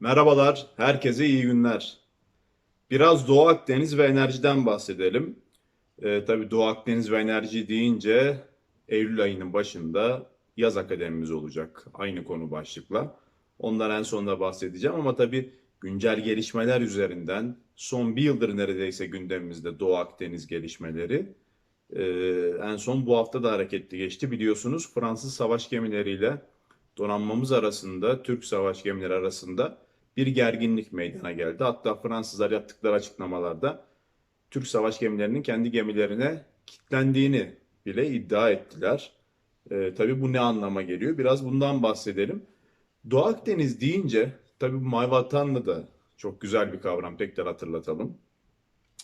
Merhabalar, herkese iyi günler. Biraz Doğu Akdeniz ve enerjiden bahsedelim. Ee, tabii Doğu Akdeniz ve enerji deyince Eylül ayının başında yaz akademimiz olacak. Aynı konu başlıkla. Ondan en sonunda bahsedeceğim ama tabii güncel gelişmeler üzerinden son bir yıldır neredeyse gündemimizde Doğu Akdeniz gelişmeleri. Ee, en son bu hafta da hareketli geçti. Biliyorsunuz Fransız savaş gemileriyle donanmamız arasında, Türk savaş gemileri arasında bir gerginlik meydana geldi. Hatta Fransızlar yaptıkları açıklamalarda Türk savaş gemilerinin kendi gemilerine kilitlendiğini bile iddia ettiler. Ee, tabii bu ne anlama geliyor? Biraz bundan bahsedelim. Doğu Akdeniz deyince tabii bu Mayvatanlı da çok güzel bir kavram. Tekrar hatırlatalım.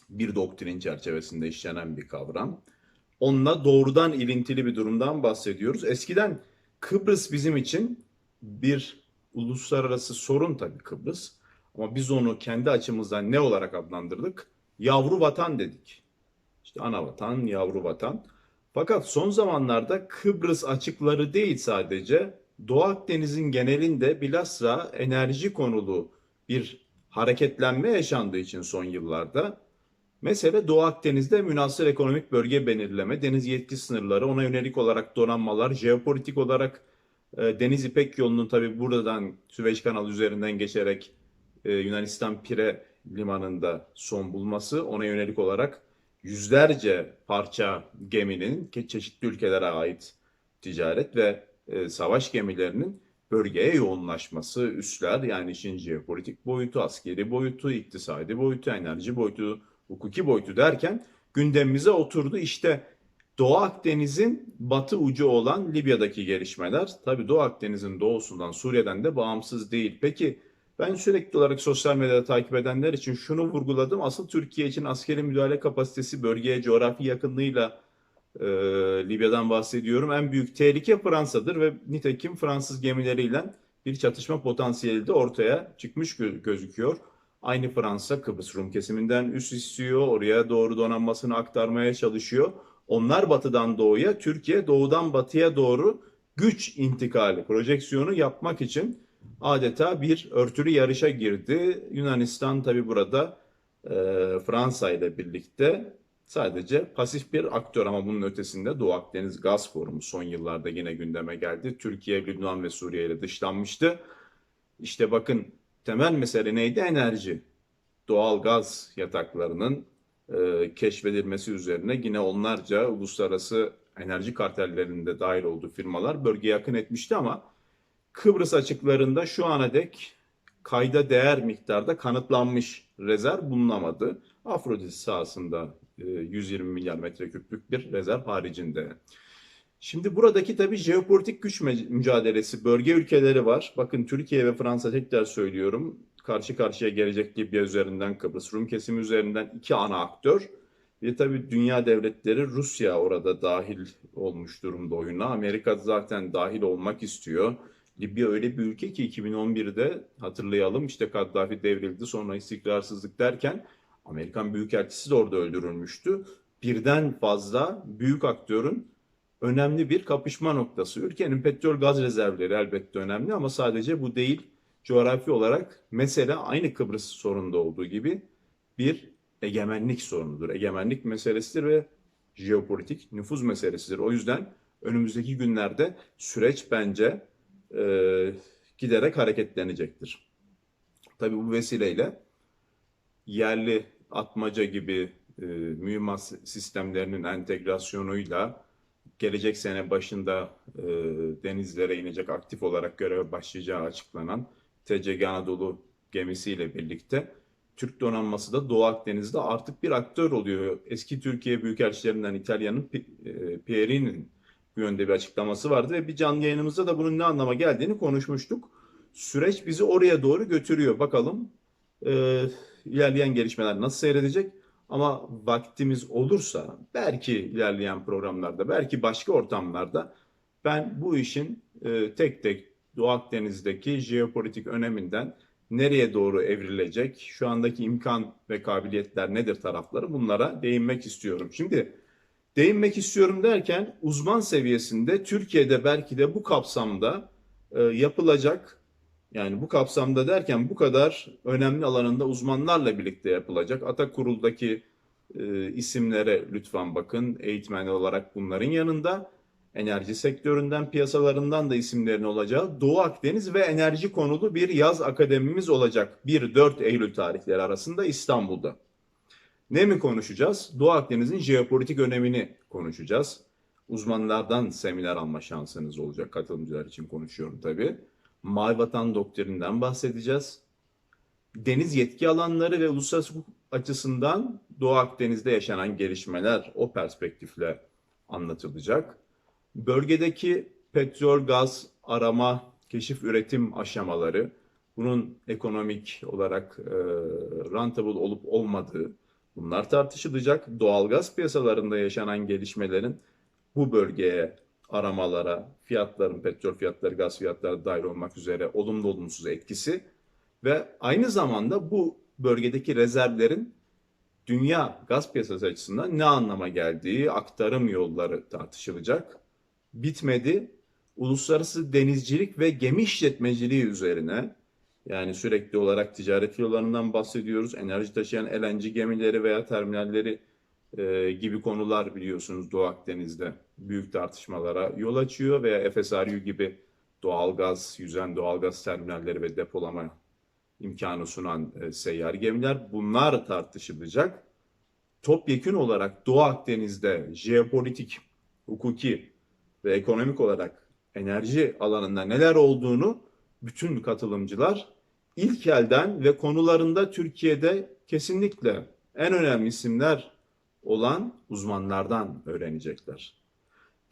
Bir doktrin çerçevesinde işlenen bir kavram. Onunla doğrudan ilintili bir durumdan bahsediyoruz. Eskiden Kıbrıs bizim için bir uluslararası sorun tabii Kıbrıs. Ama biz onu kendi açımızdan ne olarak adlandırdık? Yavru vatan dedik. İşte ana vatan, yavru vatan. Fakat son zamanlarda Kıbrıs açıkları değil sadece Doğu Akdeniz'in genelinde bilhassa enerji konulu bir hareketlenme yaşandığı için son yıllarda mesele Doğu Akdeniz'de münasır ekonomik bölge belirleme, deniz yetki sınırları, ona yönelik olarak donanmalar, jeopolitik olarak Deniz İpek yolunun tabii buradan Süveyş kanalı üzerinden geçerek e, Yunanistan Pire limanında son bulması, ona yönelik olarak yüzlerce parça geminin çeşitli ülkelere ait ticaret ve e, savaş gemilerinin bölgeye yoğunlaşması, üsler yani işin jeopolitik boyutu, askeri boyutu, iktisadi boyutu, enerji boyutu, hukuki boyutu derken gündemimize oturdu. İşte Doğu Akdeniz'in batı ucu olan Libya'daki gelişmeler, tabii Doğu Akdeniz'in doğusundan, Suriye'den de bağımsız değil. Peki ben sürekli olarak sosyal medyada takip edenler için şunu vurguladım. Asıl Türkiye için askeri müdahale kapasitesi bölgeye, coğrafi yakınlığıyla e, Libya'dan bahsediyorum. En büyük tehlike Fransa'dır ve nitekim Fransız gemileriyle bir çatışma potansiyeli de ortaya çıkmış gö- gözüküyor. Aynı Fransa Kıbrıs Rum kesiminden üs istiyor, oraya doğru donanmasını aktarmaya çalışıyor. Onlar batıdan doğuya, Türkiye doğudan batıya doğru güç intikali, projeksiyonu yapmak için adeta bir örtülü yarışa girdi. Yunanistan tabi burada e, Fransa ile birlikte sadece pasif bir aktör ama bunun ötesinde Doğu Akdeniz Gaz Forumu son yıllarda yine gündeme geldi. Türkiye, Lübnan ve Suriye ile dışlanmıştı. İşte bakın temel mesele neydi? Enerji. Doğal gaz yataklarının e, keşfedilmesi üzerine yine onlarca uluslararası enerji kartellerinde dahil olduğu firmalar bölgeye yakın etmişti ama Kıbrıs açıklarında şu ana dek kayda değer miktarda kanıtlanmış rezerv bulunamadı. Afrodit sahasında e, 120 milyar metreküplük bir rezerv haricinde. Şimdi buradaki tabii jeopolitik güç mücadelesi, bölge ülkeleri var. Bakın Türkiye ve Fransa tekrar söylüyorum. Karşı karşıya gelecek Libya üzerinden, Kıbrıs Rum kesimi üzerinden iki ana aktör. Ve tabii dünya devletleri Rusya orada dahil olmuş durumda oyuna. Amerika zaten dahil olmak istiyor. Libya öyle bir ülke ki 2011'de hatırlayalım işte Kaddafi devrildi sonra istikrarsızlık derken Amerikan Büyükelçisi de orada öldürülmüştü. Birden fazla büyük aktörün önemli bir kapışma noktası. Ülkenin petrol gaz rezervleri elbette önemli ama sadece bu değil. Coğrafi olarak mesele aynı Kıbrıs sorununda olduğu gibi bir egemenlik sorunudur. Egemenlik meselesidir ve jeopolitik nüfuz meselesidir. O yüzden önümüzdeki günlerde süreç bence e, giderek hareketlenecektir. Tabii bu vesileyle yerli atmaca gibi e, mühimmat sistemlerinin entegrasyonuyla gelecek sene başında e, denizlere inecek aktif olarak göreve başlayacağı açıklanan TCG Anadolu gemisiyle birlikte Türk donanması da Doğu Akdeniz'de artık bir aktör oluyor. Eski Türkiye Büyükelçilerinden İtalya'nın e, Pieri'nin bu yönde bir açıklaması vardı ve bir canlı yayınımızda da bunun ne anlama geldiğini konuşmuştuk. Süreç bizi oraya doğru götürüyor. Bakalım e, ilerleyen gelişmeler nasıl seyredecek? Ama vaktimiz olursa belki ilerleyen programlarda, belki başka ortamlarda ben bu işin e, tek tek Doğu Akdeniz'deki jeopolitik öneminden nereye doğru evrilecek, şu andaki imkan ve kabiliyetler nedir tarafları bunlara değinmek istiyorum. Şimdi değinmek istiyorum derken uzman seviyesinde Türkiye'de belki de bu kapsamda e, yapılacak Yani bu kapsamda derken bu kadar önemli alanında uzmanlarla birlikte yapılacak. Atakurul'daki e, isimlere lütfen bakın. Eğitmen olarak bunların yanında enerji sektöründen, piyasalarından da isimlerin olacağı Doğu Akdeniz ve enerji konulu bir yaz akademimiz olacak. 1-4 Eylül tarihleri arasında İstanbul'da. Ne mi konuşacağız? Doğu Akdeniz'in jeopolitik önemini konuşacağız. Uzmanlardan seminer alma şansınız olacak. Katılımcılar için konuşuyorum tabii. Mavi Vatan doktrininden bahsedeceğiz. Deniz yetki alanları ve uluslararası hukuk açısından Doğu Akdeniz'de yaşanan gelişmeler o perspektifle anlatılacak. Bölgedeki petrol, gaz arama, keşif, üretim aşamaları, bunun ekonomik olarak e, rentable olup olmadığı bunlar tartışılacak. Doğalgaz piyasalarında yaşanan gelişmelerin bu bölgeye aramalara, fiyatların, petrol fiyatları, gaz fiyatları dahil olmak üzere olumlu olumsuz etkisi ve aynı zamanda bu bölgedeki rezervlerin dünya gaz piyasası açısından ne anlama geldiği, aktarım yolları tartışılacak. Bitmedi. Uluslararası denizcilik ve gemi işletmeciliği üzerine yani sürekli olarak ticaret yollarından bahsediyoruz. Enerji taşıyan LNG gemileri veya terminalleri e, gibi konular biliyorsunuz Doğu Akdeniz'de büyük tartışmalara yol açıyor veya FSRU gibi doğalgaz, yüzen doğalgaz terminalleri ve depolama imkanı sunan e, seyyar gemiler bunlar tartışılacak. Topyekün olarak Doğu Akdeniz'de jeopolitik, hukuki ve ekonomik olarak enerji alanında neler olduğunu bütün katılımcılar ilk elden ve konularında Türkiye'de kesinlikle en önemli isimler olan uzmanlardan öğrenecekler.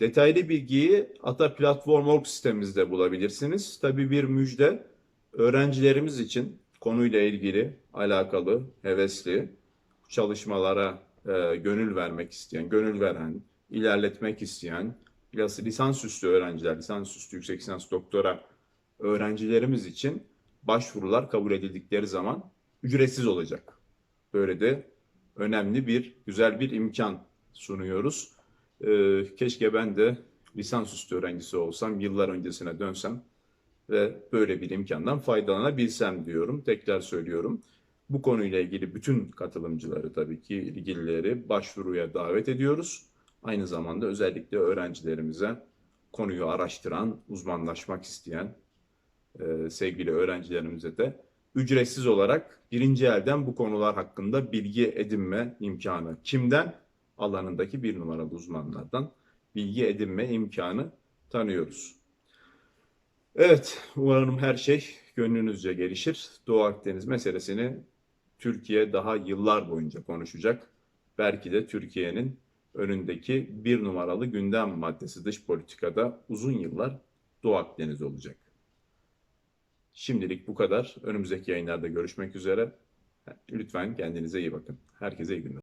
Detaylı bilgiyi Ata Platform.org sitemizde bulabilirsiniz. Tabii bir müjde öğrencilerimiz için konuyla ilgili alakalı, hevesli çalışmalara e, gönül vermek isteyen, gönül veren, ilerletmek isteyen lisansüstü öğrenciler, lisansüstü yüksek lisans doktora öğrencilerimiz için başvurular kabul edildikleri zaman ücretsiz olacak. Böyle de önemli bir, güzel bir imkan sunuyoruz. Ee, keşke ben de lisansüstü öğrencisi olsam, yıllar öncesine dönsem ve böyle bir imkandan faydalanabilsem diyorum. Tekrar söylüyorum. Bu konuyla ilgili bütün katılımcıları tabii ki ilgilileri başvuruya davet ediyoruz. Aynı zamanda özellikle öğrencilerimize konuyu araştıran, uzmanlaşmak isteyen e, sevgili öğrencilerimize de ücretsiz olarak birinci elden bu konular hakkında bilgi edinme imkanı. Kimden? Alanındaki bir numaralı uzmanlardan bilgi edinme imkanı tanıyoruz. Evet, umarım her şey gönlünüzce gelişir. Doğu Akdeniz meselesini Türkiye daha yıllar boyunca konuşacak. Belki de Türkiye'nin önündeki bir numaralı gündem maddesi dış politikada uzun yıllar Doğu Akdeniz olacak. Şimdilik bu kadar. Önümüzdeki yayınlarda görüşmek üzere. Lütfen kendinize iyi bakın. Herkese iyi günler.